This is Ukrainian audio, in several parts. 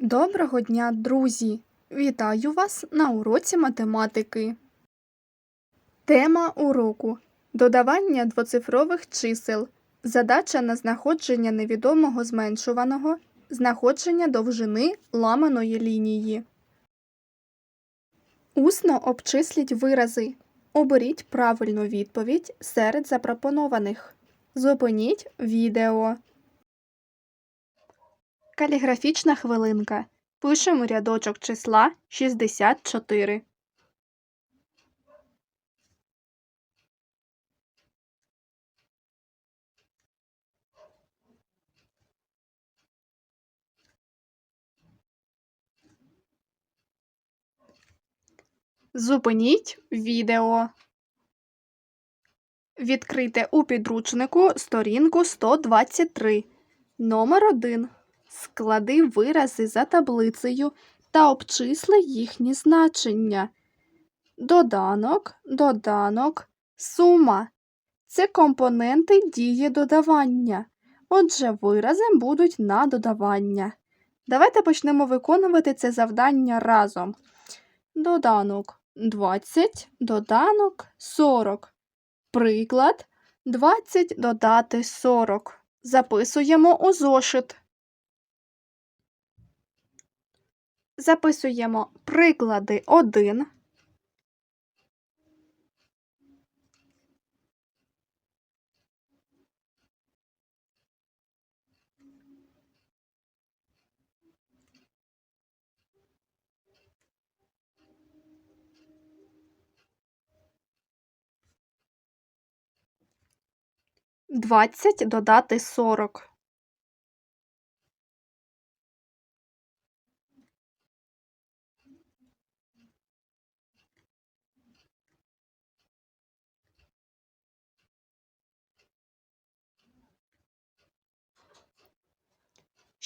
Доброго дня, друзі! Вітаю вас на уроці математики. Тема уроку Додавання двоцифрових чисел. Задача на знаходження невідомого зменшуваного, знаходження довжини ламаної лінії. Усно обчисліть вирази. Оберіть правильну відповідь серед запропонованих. Зупиніть відео. Каліграфічна хвилинка. Пишемо рядочок числа 64. Зупиніть відео. Відкрийте у підручнику сторінку 123. Номер 1. Склади вирази за таблицею та обчисли їхні значення. Доданок, доданок, сума. Це компоненти дії додавання. Отже, вирази будуть на додавання. Давайте почнемо виконувати це завдання разом. Доданок 20, доданок 40. Приклад 20 додати 40. Записуємо у зошит. Записуємо приклади 1. Двадцять додати сорок.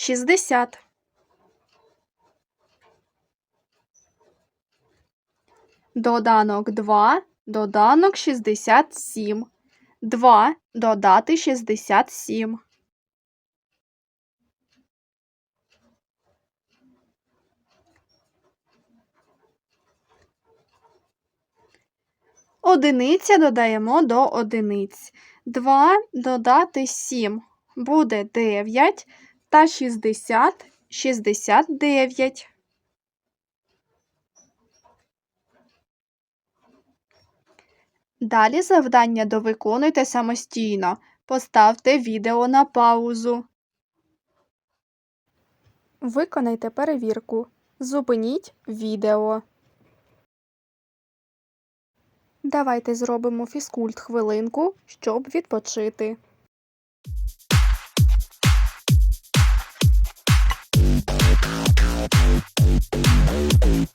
Шістдесят. Доданок два, доданок шістдесят сім. Два додати шістдесят сім. Одиниця додаємо до одиниць. 2 додати 7 буде 9 та 60 69. Далі завдання довиконуйте самостійно. Поставте відео на паузу. Виконайте перевірку. Зупиніть відео. Давайте зробимо фізкульт хвилинку, щоб відпочити. Thank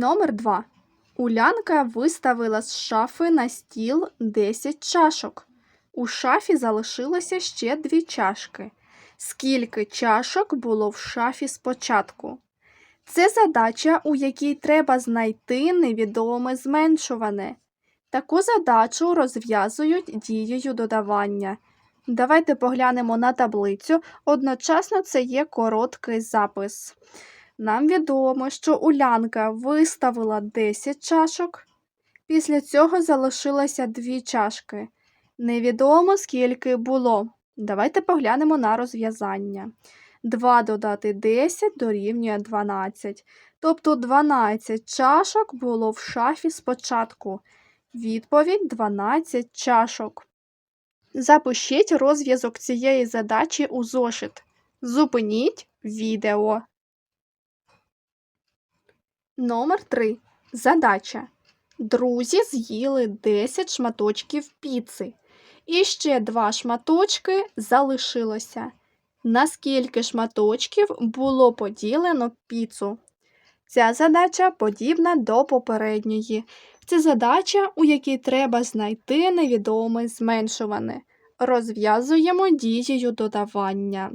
Номер 2. Улянка виставила з шафи на стіл 10 чашок. У шафі залишилося ще дві чашки. Скільки чашок було в шафі спочатку? Це задача, у якій треба знайти невідоме зменшуване. Таку задачу розв'язують дією додавання. Давайте поглянемо на таблицю. Одночасно це є короткий запис. Нам відомо, що Улянка виставила 10 чашок. Після цього залишилося 2 чашки. Невідомо, скільки було. Давайте поглянемо на розв'язання. 2 додати 10 дорівнює 12. Тобто 12 чашок було в шафі спочатку. Відповідь 12 чашок. Запишіть розв'язок цієї задачі у зошит. Зупиніть відео. Номер 3. Задача. Друзі з'їли 10 шматочків піци. І ще два шматочки залишилося. На скільки шматочків було поділено піцу? Ця задача подібна до попередньої. Це задача, у якій треба знайти невідоме зменшуване. Розв'язуємо дією додавання.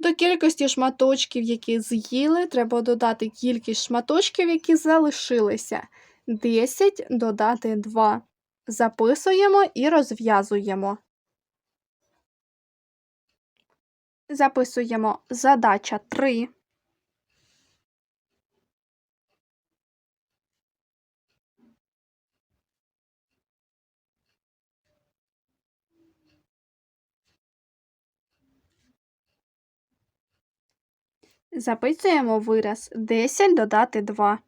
До кількості шматочків, які з'їли, треба додати кількість шматочків, які залишилися. 10 додати 2. Записуємо і розв'язуємо. Записуємо задача 3. Записуємо вираз 10 додати 2.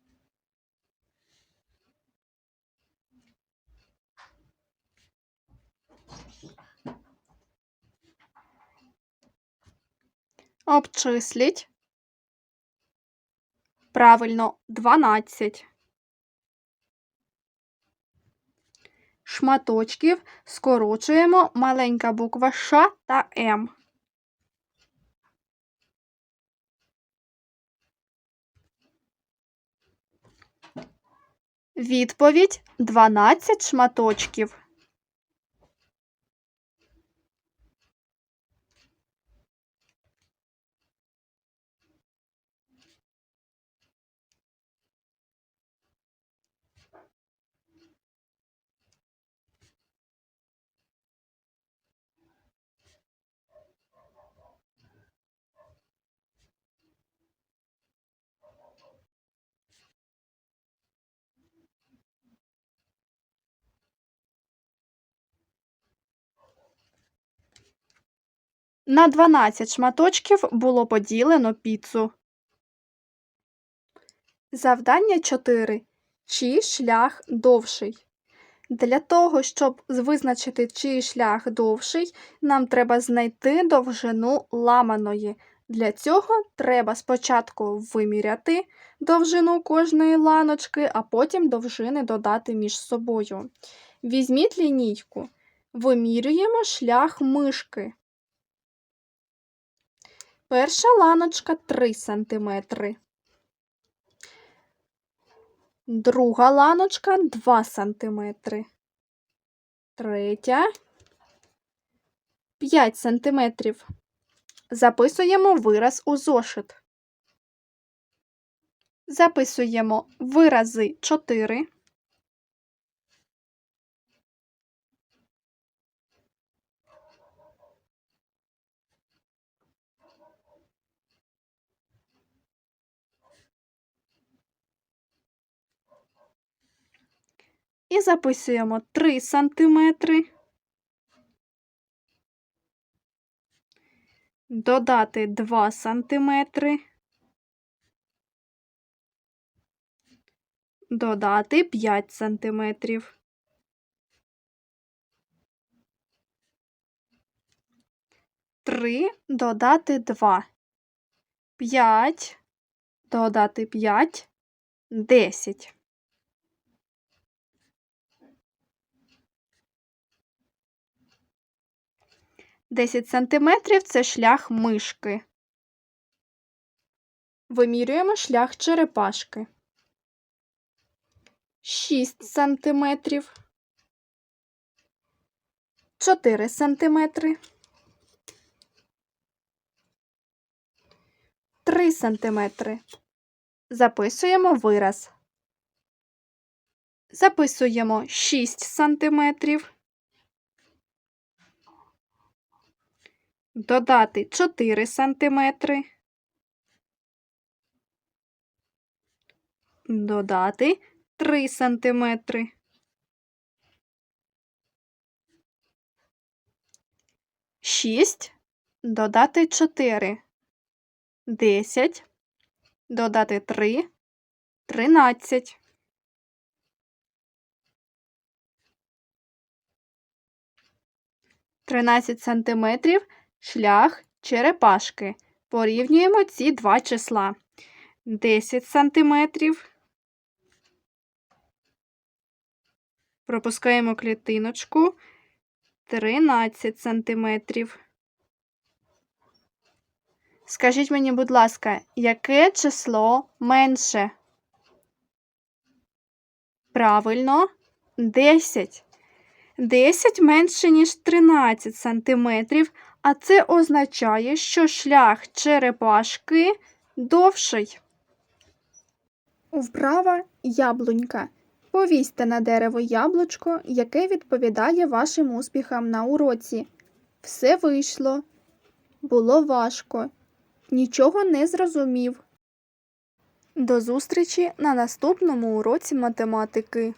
Обчисліть. Правильно, 12. Шматочків скорочуємо маленька буква Ш та М. Відповідь 12 шматочків. На 12 шматочків було поділено піцу. Завдання 4. Чий шлях довший? Для того, щоб визначити, чий шлях довший, нам треба знайти довжину ламаної. Для цього треба спочатку виміряти довжину кожної ланочки, а потім довжини додати між собою. Візьміть лінійку. Вимірюємо шлях мишки. Перша ланочка 3 см. Друга ланочка 2 см. Третя 5 см. Записуємо вираз у зошит. Записуємо вирази 4. І записуємо 3 сантиметри. Додати 2 сантиметри. Додати 5 сантиметрів. Три додати два. П'ять додати п'ять. Десять. 10 сантиметрів це шлях мишки. Вимірюємо шлях черепашки. 6 сантиметрів. 4 сантиметри. 3 сантиметри. Записуємо вираз. Записуємо 6 сантиметрів. Додати 4 сантиметри. Додати 3 сантиметри. Шість додати 4. 10, додати 3, 13. Тринадцять сантиметрів шлях черепашки. Порівнюємо ці два числа. 10 сантиметрів. Пропускаємо клітиночку. 13 сантиметрів. Скажіть мені, будь ласка, яке число менше? Правильно, 10. 10 менше, ніж 13 сантиметрів, а це означає, що шлях черепашки довший. Вправа яблунька. Повісьте на дерево яблучко, яке відповідає вашим успіхам на уроці. Все вийшло. Було важко. Нічого не зрозумів. До зустрічі на наступному уроці математики.